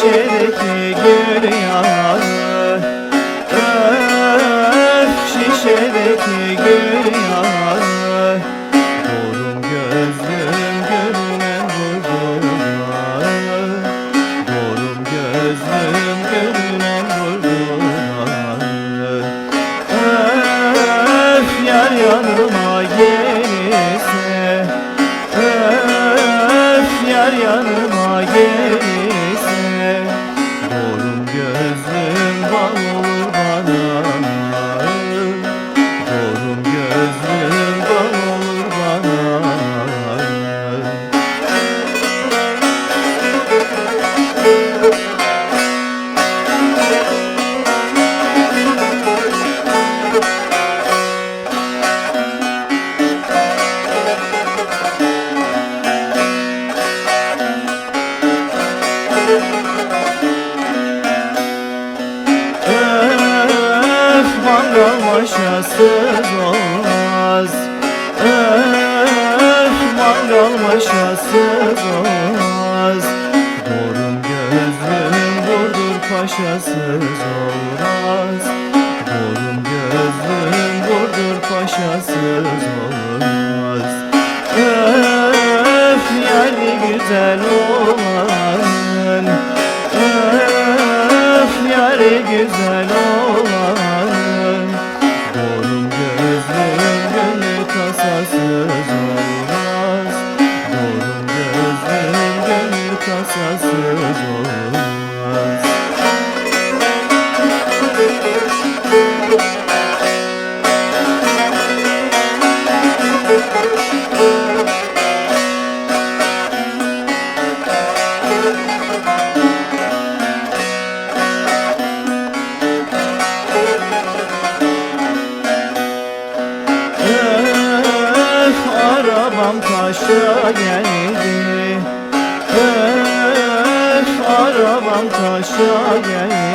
şişedeki gül yağı. Öf şişedeki gül yağı. Doğrum gözlüm görünen vurdular. Doğrum gözlüm görünen vurdular. Öf yar yanıma gelirse Öf yar yanıma Öf mangal maşasız olmaz. Öf mangal maşasız olmaz. Doğrum gözlüm vurdur paşasız olmaz. Doğrum gözlüm vurdur paşasız olmaz. Öf yani güzel olan güzel olan arabam taşa geldi. Öf arabam taşa geldi